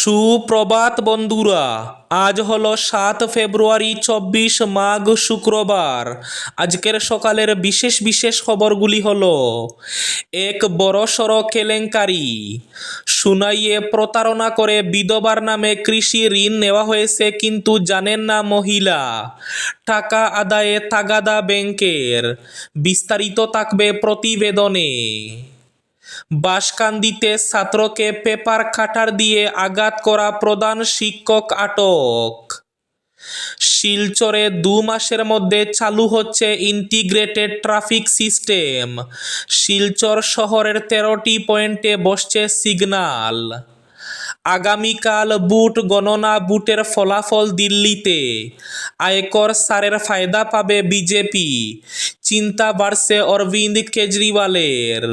সুপ্রভাত বন্ধুরা, আজ হলো সাত ফেব্রুয়ারি চব্বিশ মাঘ শুক্রবার। আজকের সকালের বিশেষ বিশেষ খবরগুলি হল, এক বড়সড় কেলেঙ্কারি, সুনাইয়ে প্রতারণা করে বিধবার নামে কৃষি ঋণ নেওয়া হয়েছে কিন্তু জানেন না মহিলা। টাকা আদায়ে তাগাদা ব্যাংকের, বিস্তারিত থাকবে প্রতিবেদনে। বাঁশকান্দিতে ছাত্রকে পেপার কাটার দিয়ে আঘাত করা প্রধান শিক্ষক আটক। শিলচরে দু মাসের মধ্যে চালু হচ্ছে ইন্টিগ্রেটেড ট্রাফিক সিস্টেম। শিলচর শহরের তেরোটি পয়েন্টে বসছে সিগন্যাল আগামীকাল বুট গণনা বুটের ফলাফল দিল্লিতে। আয়কর সারের ফায়দা পাবে বিজেপি। চিন্তা বাড়ছে অরবিন্দ কেজরিওয়ালের।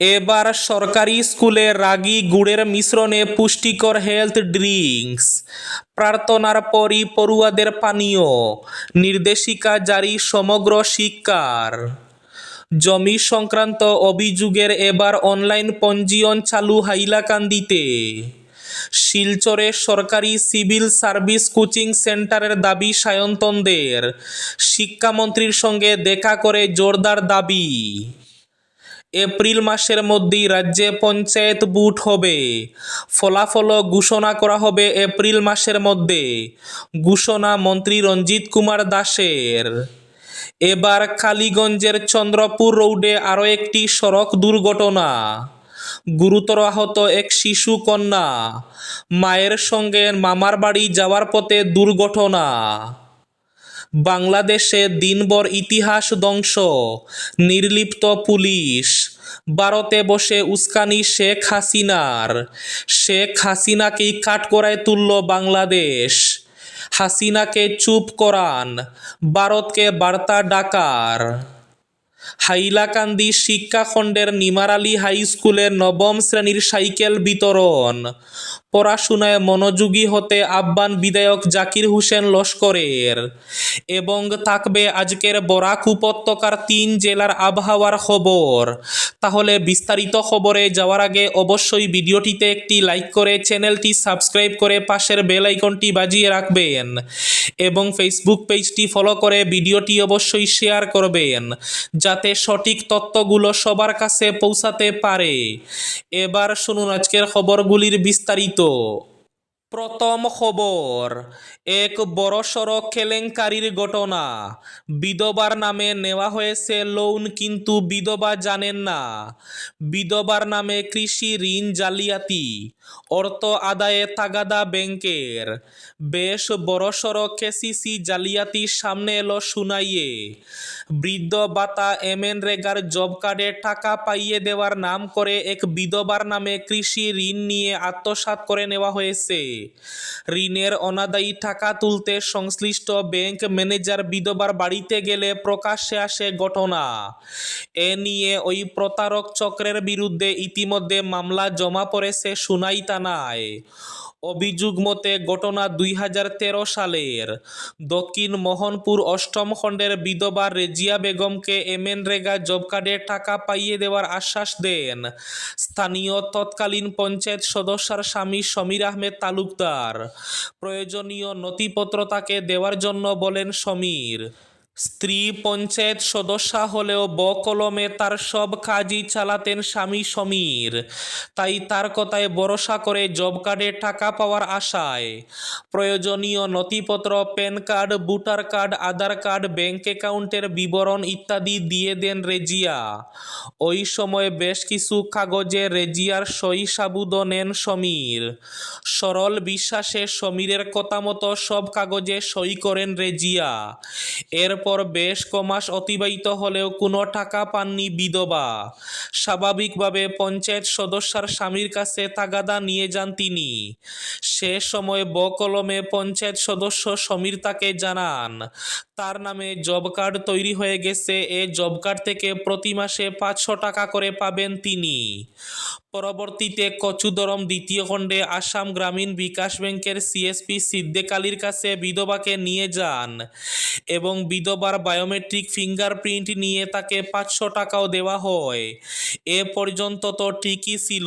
এবার সরকারি স্কুলে রাগি গুড়ের মিশ্রণে পুষ্টিকর হেলথ ড্রিঙ্কস প্রার্থনার পরই পড়ুয়াদের পানীয়। নির্দেশিকা জারি সমগ্র শিক্ষার। জমি সংক্রান্ত অভিযোগের এবার অনলাইন পঞ্জীয়ন চালু হাইলাকান্দিতে। শিলচরে সরকারি সিভিল সার্ভিস কোচিং সেন্টারের দাবি সায়ন্তনদের। শিক্ষামন্ত্রীর সঙ্গে দেখা করে জোরদার দাবি। এপ্রিল মাসের মধ্যেই রাজ্যে পঞ্চায়েত বুট হবে। ফলাফলও ঘোষণা করা হবে এপ্রিল মাসের মধ্যে। ঘোষণা মন্ত্রী রঞ্জিত কুমার দাসের। এবার কালীগঞ্জের চন্দ্রপুর রোডে আরও একটি সড়ক দুর্ঘটনা। গুরুতর আহত এক শিশু কন্যা। মায়ের সঙ্গে মামার বাড়ি যাওয়ার পথে দুর্ঘটনা। বাংলাদেশে দিনভর ইতিহাস ধ্বংস, নির্লিপ্ত পুলিশ। ভারতে বসে উস্কানি শেখ হাসিনার। শেখ হাসিনাকেই কাঠকড়ায় তুলল বাংলাদেশ। হাসিনাকে চুপ করান, ভারতকে বার্তা ডাকার। হাইলাকান্দি শিক্ষাখণ্ডের নিমারালি হাই স্কুলের নবম শ্রেণির সাইকেল বিতরণ। পড়াশোনায় মনোযোগী হতে আহ্বান বিধায়ক জাকির হোসেন লস্করের। এবং থাকবে আজকের বরাক উপত্যকার তিন জেলার আবহাওয়ার খবর। তাহলে বিস্তারিত খবরে যাওয়ার আগে অবশ্যই ভিডিওটিতে একটি লাইক করে চ্যানেলটি সাবস্ক্রাইব করে পাশের বেল আইকনটি বাজিয়ে রাখবেন। এবং ফেসবুক পেজটি ফলো করে ভিডিওটি অবশ্যই শেয়ার করবেন, যাতে সঠিক তথ্যগুলো সবার কাছে পৌঁছাতে পারে। এবার শুনুন আজকের খবরগুলির বিস্তারিত। প্রথম খবর, এক বড়সড় কেলেঙ্কারির ঘটনা। বিধবার নামে নেওয়া হয়েছে লোন কিন্তু বিধবা জানেন না। বিধবার নামে কৃষি ঋণ জালিয়াতি, অর্থ আদায়ে তাগাদা ব্যাংকের। বেশ বড়সড় কেসিসি জালিয়াতি সামনে এলো শুনাইয়ে। বৃদ্ধ ভাতা এমএন রেগার জব কার্ডে টাকা পাইয়ে দেওয়ার নাম করে এক বিধবার নামে কৃষি ঋণ নিয়ে আত্মসাৎ করে নেওয়া হয়েছে। ঋণের অনাদায়ী টাকা তুলতে সংশ্লিষ্ট ব্যাংক ম্যানেজার বিধবার বাড়িতে গেলে প্রকাশ্যে আসে ঘটনা। এ নিয়ে ওই প্রতারক চক্রের বিরুদ্ধে ইতিমধ্যে মামলা জমা পড়েছে সুনাই থানায়। অভিযোগ মতে ঘটনা দুই হাজার তেরো সালের দক্ষিণ মোহনপুর অষ্টম খণ্ডের বিধবা রেজিয়া বেগমকে এমএনরেগা জব কার্ডে টাকা পাইয়ে দেওয়ার আশ্বাস দেন স্থানীয় তৎকালীন পঞ্চায়েত সদস্যার স্বামী সমীর আহমেদ তালুকদার। প্রয়োজনীয় নথিপত্র তাকে দেওয়ার জন্য বলেন সমীর। স্ত্রী পঞ্চায়েত সদস্যা হলেও বকলমে তার সব কাজই চালাতেন স্বামী সমীর। তাই তার কথায় ভরসা করে জব কার্ডে টাকা পাওয়ার আশায়। প্রয়োজনীয় নথিপত্র, PAN card, voter card, Aadhaar card, bank অ্যাকাউন্টের বিবরণ ইত্যাদি দিয়ে দেন রেজিয়া। ওই সময় বেশ কিছু কাগজে রেজিয়ার সই সাবুদ নেন সমীর। সরল বিশ্বাসে সমীরের কথা মতো সব কাগজে সই করেন রেজিয়া। এরপর বেশ কমাস অতিবাহিত হলেও কোনো টাকা পাননি বিধবা। স্বাভাবিকভাবে পঞ্চায়েত সদস্যার স্বামীর কাছে তাগাদা নিয়ে যান তিনি। সে সময় বকলমে পঞ্চায়েত সদস্য সমীর তাকে জানান তার নামে জব কার্ড তৈরি হয়ে গেছে। এ জব কার্ড থেকে প্রতি মাসে পাঁচশো টাকা করে পাবেন তিনি। পরবর্তীতে কচুদরম দ্বিতীয় খণ্ডে আসাম গ্রামীণ বিকাশ ব্যাংকের সিএসপি সিদ্দেক আলীর কাছে বিধবাকে নিয়ে যান এবং বিধবার বায়োমেট্রিক ফিঙ্গারপ্রিন্ট নিয়ে তাকে পাঁচশো টাকাও দেওয়া হয়। এ পর্যন্ত তো ঠিকই ছিল।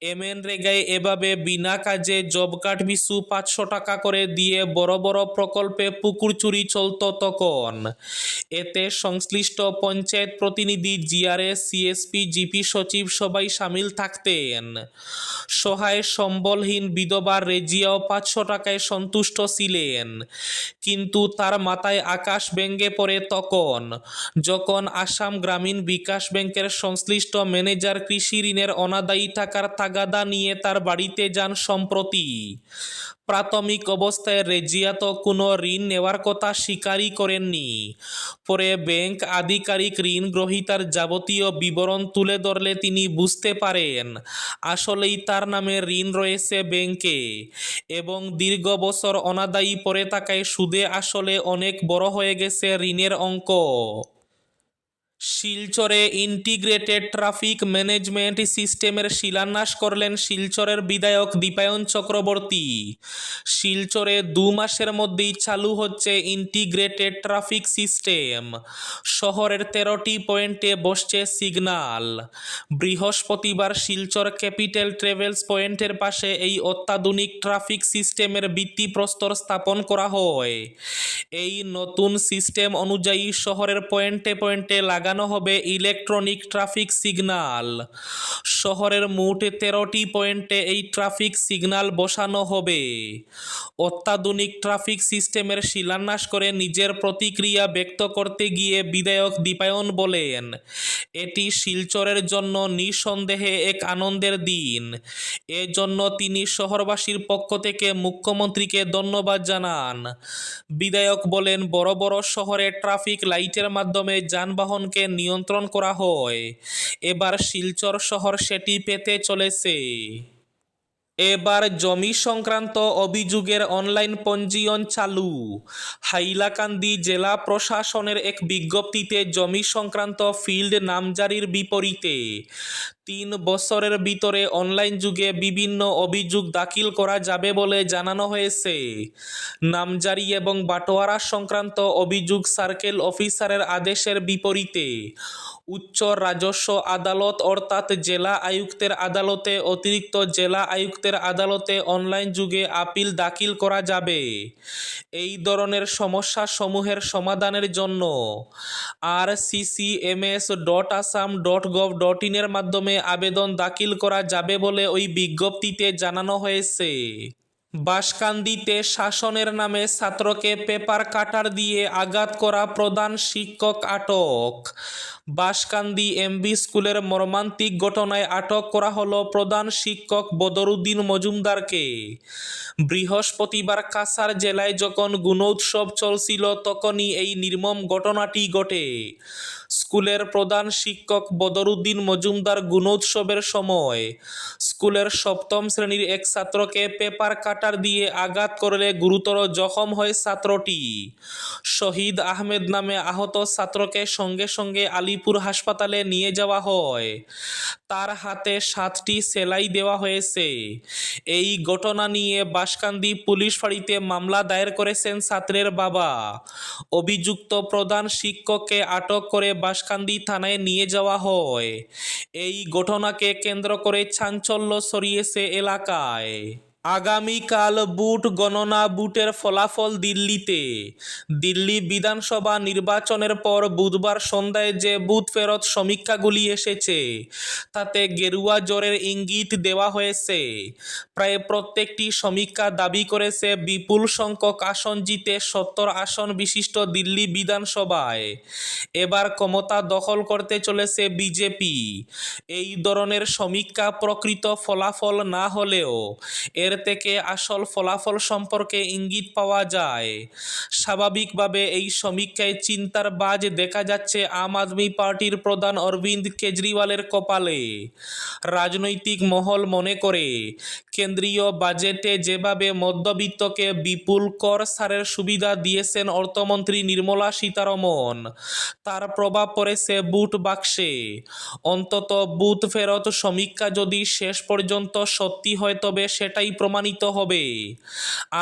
এমএনরেগায় এভাবে বিনা কাজে জব কার্ড পিছু পাঁচশো টাকা করে দিয়ে বড় বড় প্রকল্পে পুকুর চুরি চলত তখন। এতে সংশ্লিষ্ট পঞ্চায়েত প্রতিনিধি জিআরএস, সিএসপি, জিপি সচিব সবাই সামিল থাকতেন। সহায় সম্বলহীন বিধবা রেজিয়াও পাঁচশো টাকায় সন্তুষ্ট ছিলেন। কিন্তু তার মাথায় আকাশ ভেঙে পড়ে তখন। যখন আসাম গ্রামীণ বিকাশ ব্যাংকের সংশ্লিষ্ট ম্যানেজার কৃষি ঋণের অনাদায়ী টাকার তাগাদা নিয়ে তার বাড়িতে যান সম্প্রতি। প্রাথমিক অবস্থায় রেজিয়া তো কোনো ঋণ নেওয়ার কথা স্বীকারই করেননি। পরে ব্যাংক আধিকারিক ঋণ গ্রহীতার যাবতীয় বিবরণ তুলে ধরলে তিনি বুঝতে পারেন, আসলেই তার নামে ঋণ রয়েছে ব্যাংকে এবং দীর্ঘ বছর অনাদায়ী পরে থাকায় সুদে আসলে অনেক বড় হয়ে গেছে ঋণের অঙ্ক। শিলচরে ইন্টিগ্রেটেড ট্রাফিক ম্যানেজমেন্ট সিস্টেমের শিলান্যাস করলেন শিলচরের বিধায়ক দীপায়ন চক্রবর্তী। শিলচরে দু মাসের মধ্যেই চালু হচ্ছে ইন্টিগ্রেটেড ট্রাফিক সিস্টেম। শহরের তেরোটি পয়েন্টে বসছে সিগন্যাল বৃহস্পতিবার শিলচর ক্যাপিটাল ট্রেভেলস পয়েন্টের পাশে এই অত্যাধুনিক ট্রাফিক সিস্টেমের ভিত্তিপ্রস্তর স্থাপন করা হয়। এই নতুন সিস্টেম অনুযায়ী শহরের পয়েন্টে পয়েন্টে লাগানো হবে ইলেকট্রনিক ট্রাফিক সিগন্যাল শহরের মোট তেরোটি পয়েন্টে এই ট্রাফিক সিগন্যাল বসানো হবে। অত্যাধুনিক ট্রাফিক সিস্টেমের শিলান্যাস করে নিজের প্রতিক্রিয়া ব্যক্ত করতে গিয়ে বিধায়ক দীপায়ন বলেন, এটি শিলচরের জন্য নিঃসন্দেহে এক আনন্দের দিন। এজন্য তিনি শহরবাসীর পক্ষ থেকে মুখ্যমন্ত্রীকে ধন্যবাদ জানান। বিধায়ক বলেন, বড় বড় শহরে ট্রাফিক লাইটের মাধ্যমে যানবাহনকে নিয়ন্ত্রণ করা হয়। এবার শিলচর শহর সেটি পেতে চলেছে। এবার জমি সংক্রান্ত অভিযোগের অনলাইন পঞ্জীয়ন চালু। হাইলাকান্দি জেলা প্রশাসনের এক বিজ্ঞপ্তিতে জমি সংক্রান্ত ফিল্ড নামজারির বিপরীতে তিন বছরের ভিতরে অনলাইন যুগে বিভিন্ন অভিযোগ দাখিল করা যাবে বলে জানানো হয়েছে। নামজারি এবং বাটোয়ারা সংক্রান্ত অভিযোগ সার্কেল অফিসারের আদেশের বিপরীতে উচ্চ রাজস্ব আদালত অর্থাৎ জেলা আয়ুক্তের আদালতে অতিরিক্ত জেলা আয়ুক্তের আদালতে অনলাইন যুগে আপিল দাখিল করা যাবে। এই ধরনের সমস্যা সমূহের সমাধানের জন্য আর CCMS dot Assam dot gov dot ইনের মাধ্যমে আবেদন দাখিল করা যাবে বলে ওই বিজ্ঞপ্তিতে জানানো হয়েছে। বাসকান্দিতে শাসনের নামে ছাত্রকে পেপার কাটার দিয়ে আঘাত করা প্রধান শিক্ষক আটক। বাসকান্দি এমবি স্কুলের মর্মান্তিক ঘটনায় আটক করা হলো প্রধান শিক্ষক বদরুদ্দিন মজুমদারকে। বৃহস্পতিবার কাছার জেলায় যখন গুণোৎসব চলছিল, তখনই এই নির্মম ঘটনাটি ঘটে। স্কুলের প্রধান শিক্ষক বদরুদ্দিন মজুমদার গুণোৎসবের সময়। স্কুলের সপ্তম শ্রেণির এক ছাত্রকে পেপার কাটার দিয়ে আঘাত করলে গুরুতর জখম হয় ছাত্রটি। শহীদ আহমেদ নামে আহত ছাত্রকে সঙ্গে সঙ্গে আলিপুর হাসপাতালে নিয়ে যাওয়া হয়। তার হাতে সাতটি সেলাই দেওয়া হয়েছে। এই ঘটনা নিয়ে বাসকান্দি পুলিশ ফাঁড়িতে মামলা দায়ের করেছেন ছাত্রের বাবা। অভিযুক্ত প্রধান শিক্ষককে আটক করে বাসকান্দি থানায় নিয়ে যাওয়া হয়। এই ঘটনাকে কেন্দ্র করে চাঞ্চল্য ছড়িয়েছে এলাকায়। আগামীকাল বুট গণনা বুটের ফলাফল দিল্লিতে। দিল্লি বিধানসভা নির্বাচনের পর বুধবার সন্ধ্যায় যে বুথ ফেরত সমীক্ষাগুলি এসেছে, তাতে গেরুয়া জ্বরের ইঙ্গিত দেওয়া হয়েছে। প্রায় প্রত্যেকটি সমীক্ষা দাবি করেছে বিপুল সংখ্যক আসন জিতে সত্তর আসন বিশিষ্ট দিল্লি বিধানসভায়। এবার ক্ষমতা দখল করতে চলেছে বিজেপি। এই ধরনের সমীক্ষা প্রকৃত ফলাফল না হলেও এর থেকে আসল ফলাফল সম্পর্কে ইঙ্গিত পাওয়া যায়। স্বাভাবিকভাবে এই সমীক্ষায় চিন্তার বাজ দেখা যাচ্ছে আম আদমি পার্টির প্রধান অরবিন্দ কেজরিওয়ালের কপালে। রাজনৈতিক মহল মনে করে, কেন্দ্রীয় বাজেটে যেভাবে মধ্যবিত্তকে বিপুল কর সারের সুবিধা দিয়েছেন অর্থমন্ত্রী নির্মলা সীতারমন তার প্রভাব পড়েছে বুট বাক্সে। অন্তত বুথ ফেরত সমীক্ষা যদি শেষ পর্যন্ত সত্যি হয়, তবে সেটাই প্রমাণিত হবে।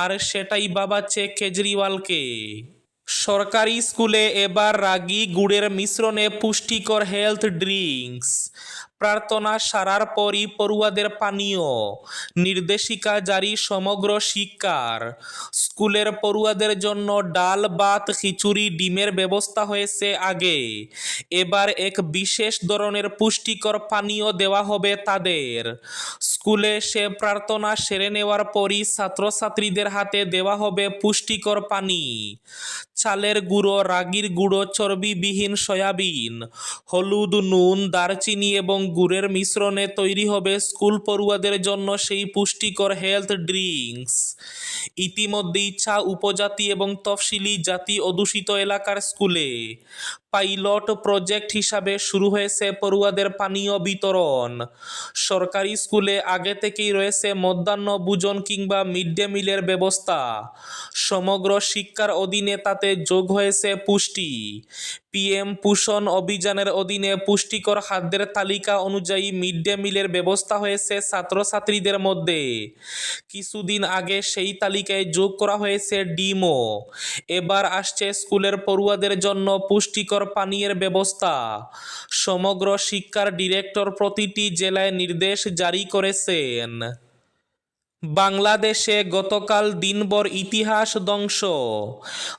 আর সেটাই বাবাচ্ছে কেজরিওয়ালকে। সরকারি স্কুলে এবার রাগি গুড়ের মিশ্রণে পুষ্টিকর হেলথ ড্রিঙ্কস প্রার্থনা সারার পরই পড়ুয়াদের পানীয়। নির্দেশিকা জারি সমগ্র শিক্ষার। স্কুলের পড়ুয়াদের জন্য ডাল, ভাত, খিচুড়ি, ডিমের ব্যবস্থা হয়েছে আগে। এবার এক বিশেষ ধরনের পুষ্টিকর পানীয় দেওয়া হবে তাদের। স্কুলে সে প্রার্থনা সেরে নেওয়ার পরই ছাত্রছাত্রীদের হাতে দেওয়া হবে পুষ্টিকর পানি। চালের গুঁড়ো, রাগির গুঁড়ো, চর্বিবিহীন সয়াবিন, হলুদ, নুন, দারচিনি এবং গুড়ের মিশ্রণে তৈরি হবে স্কুল পড়ুয়াদের জন্য সেই পুষ্টিকর হেলথ ড্রিঙ্কস। ইতিমধ্যেই চা উপজাতি এবং তফসিলি জাতি অধ্যুষিত এলাকার স্কুলে। পাইলট প্রজেক্ট হিসাবে শুরু হয়েছে পড়ুয়াদের পানীয় বিতরণ। সরকারি স্কুলে আগে থেকেই রয়েছে মধ্যাহ্ন ভোজন কিংবা মিড ডে মিলের ব্যবস্থা। সমগ্র শিক্ষার অধীনে তাতে যোগ হয়েছে পুষ্টি। পিএম পোষণ অভিযানের অধীনে পুষ্টিকর খাদ্যের তালিকা অনুযায়ী মিড ডে মিলের ব্যবস্থা হয়েছে ছাত্রছাত্রীদের মধ্যে। কিছুদিন আগে সেই তালিকায় যোগ করা হয়েছে ডিমও। এবার আসছে স্কুলের পড়ুয়াদের জন্য পুষ্টিকর পানীয়ের ব্যবস্থা। সমগ্র শিক্ষার ডিরেক্টর প্রতিটি জেলায় নির্দেশ জারি করেছেন। বাংলাদেশে গতকাল দিনভর ইতিহাস ধ্বংস।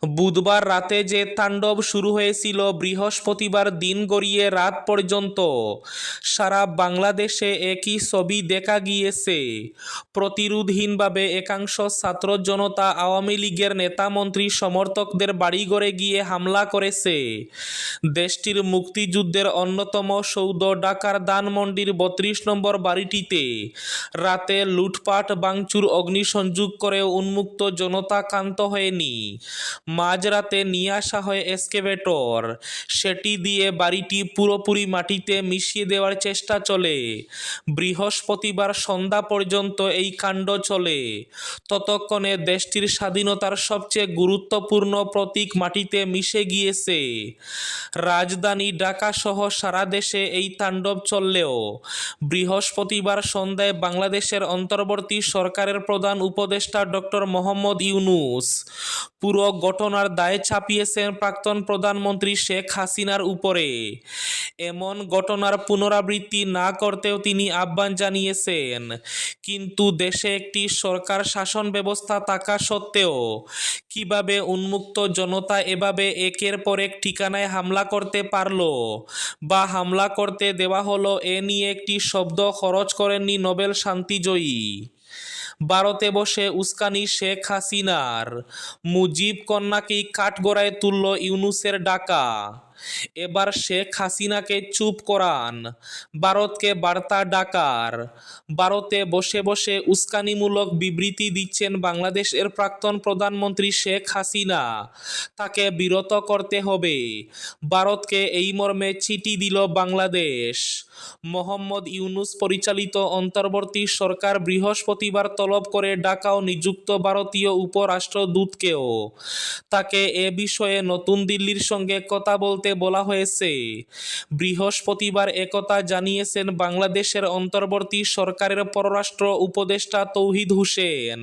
বুধবার রাতে যে তাণ্ডব শুরু হয়েছিল, বৃহস্পতিবার দিন গড়িয়ে রাত পর্যন্ত সারা বাংলাদেশে একই ছবি দেখা গিয়েছে। প্রতিরোধহীনভাবে একাংশ ছাত্র জনতা আওয়ামী লীগের নেতা মন্ত্রী সমর্থকদের বাড়িঘরে গিয়ে হামলা করেছে। দেশটির মুক্তিযুদ্ধের অন্যতম সৌধ ঢাকার দানমন্ডির বত্রিশ নম্বর বাড়িটিতে রাতে লুটপাট ভাঙচুর অগ্নিসংযোগ করেও উন্মুক্ত জনতা ক্ষান্ত হয়নি। মাঝরাতে নিয়ে আসা হয় এসকেভেটর। সেটি দিয়ে বাড়িটি পুরোপুরি মাটিতে মিশিয়ে দেওয়ার চেষ্টা চলে। বৃহস্পতিবার সন্ধ্যা পর্যন্ত এই কাণ্ড চলে। ততক্ষণে দেশটির স্বাধীনতার সবচেয়ে গুরুত্বপূর্ণ প্রতীক মাটিতে মিশে গিয়েছে। রাজধানী ঢাকা সহ সারা দেশে এই তাণ্ডব চললেও বৃহস্পতিবার সন্ধ্যায় বাংলাদেশের অন্তর্বর্তী সরকারের প্রধান উপদেষ্টা ডক্টর মোহাম্মদ ইউনুস। পুরো ঘটনার দায় ছাপিয়েছেন প্রাক্তন প্রধানমন্ত্রী শেখ হাসিনার উপরে। এমন ঘটনার পুনরাবৃত্তি না করতেও তিনি আহ্বান জানিয়েছেন। কিন্তু দেশে একটি সরকার শাসন ব্যবস্থা থাকা সত্ত্বেও কীভাবে উন্মুক্ত জনতা এভাবে একের পর এক ঠিকানায় হামলা করতে পারল বা হামলা করতে দেওয়া হলো এ নিয়ে একটি শব্দ খরচ করেননি নোবেল শান্তিজয়ী। ভারতে বসে উস্কানি শেখ হাসিনার। মুজিব কন্যাকেই কাঠগড়ায় তুলল ইউনুসের ডাকা। এবার শেখ হাসিনাকে চুপ করান। ভারতকে বার্তা ডাকার। ভারতে বসে বসে উস্কানিমূলক বিবৃতি দিচ্ছেন বাংলাদেশের প্রাক্তন প্রধানমন্ত্রী শেখ হাসিনা। তাকে বিরত করতে হবে। ভারতকে এই মর্মে চিঠি দিল বাংলাদেশ। মোহাম্মদ ইউনুস পরিচালিত অন্তর্বর্তী সরকার বৃহস্পতিবার তলব করে ডাকাও নিযুক্ত ভারতীয় উপরাষ্ট্রদূতকেও। তাকে এ বিষয়ে নতুন দিল্লির সঙ্গে কথা বলতে বলা হয়েছে। বৃহস্পতিবার একথা জানিয়েছেন বাংলাদেশের অন্তর্বর্তী সরকারের পররাষ্ট্র উপদেষ্টা তৌহিদ হোসেন।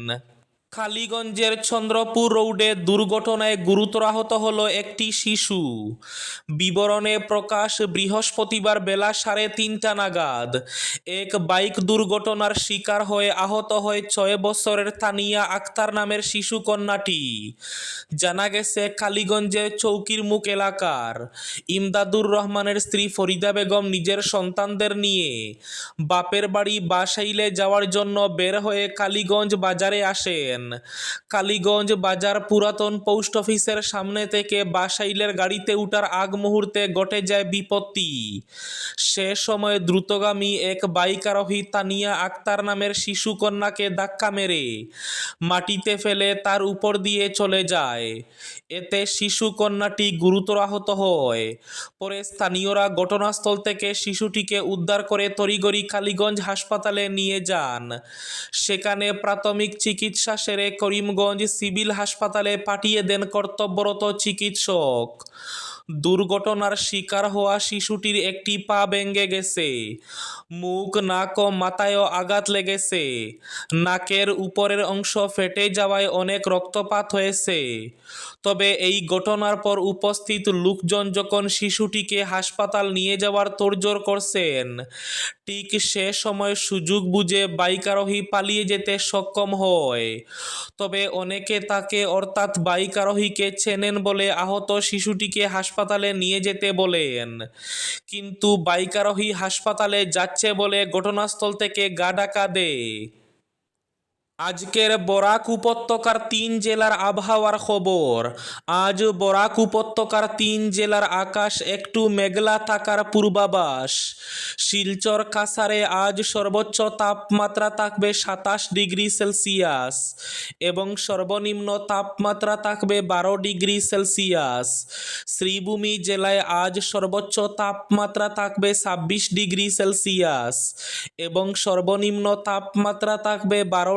খালিগঞ্জের চন্দ্রপুর রোডে দুর্ঘটনায় গুরুতর আহত হলো একটি শিশু। বিবরণে প্রকাশ, বৃহস্পতিবার বেলা সাড়ে তিনটা নাগাদ এক বাইক দুর্ঘটনার শিকার হয়ে আহত হয় ছয় বছরের তানিয়া আক্তার নামের শিশু কন্যাটি। জানা গেছে, কালীগঞ্জের চৌকির মুখ এলাকার ইমদাদুর রহমানের স্ত্রী ফরিদা বেগম নিজের সন্তানদের নিয়ে বাপের বাড়ি বাসাইলে যাওয়ার জন্য বের হয়ে কালীগঞ্জ বাজারে আসেন। কালীগঞ্জ বাজার পুরাতন পোস্ট অফিসের সামনে থেকে বাসাইলের গাড়িতে উঠার আগ মুহূর্তে ঘটে যায় বিপত্তি। সে সময় দ্রুতগামী এক বাইক আরোহী তানিয়া আক্তার নামের শিশু কন্যাকে ধাক্কা মেরে মাটিতে ফেলে তার উপর দিয়ে চলে যায়। এতে শিশু কন্যাটি গুরুতর আহত হয়। পরে স্থানীয়রা ঘটনাস্থল থেকে শিশুটিকে উদ্ধার করে তড়িঘড়ি কালীগঞ্জ হাসপাতালে নিয়ে যান। সেখানে প্রাথমিক চিকিৎসা সেরে করিমগঞ্জ সিভিল হাসপাতালে পাঠিয়ে দেন কর্তব্যরত চিকিৎসক। দুর্ঘটনার শিকার হওয়া শিশুটির একটি পা ভেঙে গেছে। মুখ, নাক ও মাথায়ও আঘাত লেগেছে। নাকের উপরের অংশ ফেটে যাওয়ায় অনেক রক্তপাত হয়েছে। তবে এই ঘটনার পর উপস্থিত লোকজন যখন শিশুটিকে হাসপাতাল নিয়ে যাওয়ার তোড়জোড় করছেন, ঠিক সে সময় সুযোগ বুঝে বাইক আরোহী পালিয়ে যেতে সক্ষম হয়। তবে অনেকে তাকে অর্থাৎ বাইক আরোহীকে চেনেন বলে আহত শিশুটিকে হাসপাতালে নিয়ে যেতে বলেন। কিন্তু বাইকারোহী হাসপাতালে যাচ্ছে বলে ঘটনাস্থল থেকে গা ডাকা দেয়। আজকের বরাক উপত্যকার তিন জেলার আবহাওয়ার খবর। আজ বরাক উপত্যকার তিন জেলার আকাশ একটু মেঘলা থাকার পূর্বাভাস। শিলচর কাসারে আজ সর্বোচ্চ তাপমাত্রা থাকবে সাতাশ ডিগ্রি সেলসিয়াস এবং সর্বনিম্ন তাপমাত্রা থাকবে বারো ডিগ্রি সেলসিয়াস। শ্রীভূমি জেলায় আজ সর্বোচ্চ তাপমাত্রা থাকবে ছাব্বিশ ডিগ্রি সেলসিয়াস এবং সর্বনিম্ন তাপমাত্রা থাকবে বারো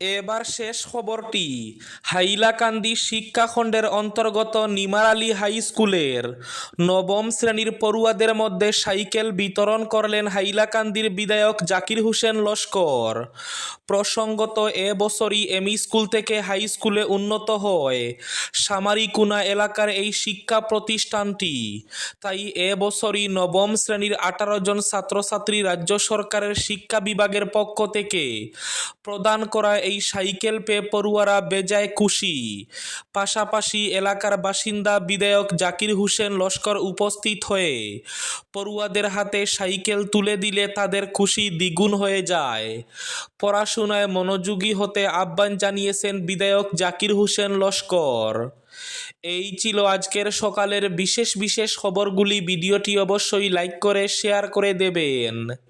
এবার শেষ খবরটি। হাইলাকান্দি শিক্ষাখণ্ডের অন্তর্গত নিমার আলী হাই স্কুলের নবম শ্রেণির পড়ুয়াদের মধ্যে সাইকেল বিতরণ করলেন হাইলাকান্দির বিধায়ক জাকির হোসেন লস্কর। প্রসঙ্গত, এ বছরই এমই স্কুল থেকে হাই স্কুলে উন্নত হয়। সামারিকুনা এলাকার এই শিক্ষা প্রতিষ্ঠানটি। তাই এ বছরই নবম শ্রেণির আঠারো জন ছাত্রছাত্রী রাজ্য সরকারের শিক্ষা বিভাগের পক্ষ থেকে প্রদান করা এই সাইকেল পেয়ে পড়ুয়ারা বেজায় খুশি। পাশাপাশি এলাকার বাসিন্দা বিধায়ক জাকির হোসেন লস্কর উপস্থিত হয়ে পড়ুয়াদের হাতে সাইকেল তুলে দিলে তাদের খুশি দ্বিগুণ হয়ে যায়। পড়াশোনায় মনোযোগী হতে আহ্বান জানিয়েছেন বিধায়ক জাকির হোসেন লস্কর। এই ছিল আজকের সকালের বিশেষ বিশেষ খবরগুলি। ভিডিওটি অবশ্যই লাইক করে, শেয়ার করে দেবেন।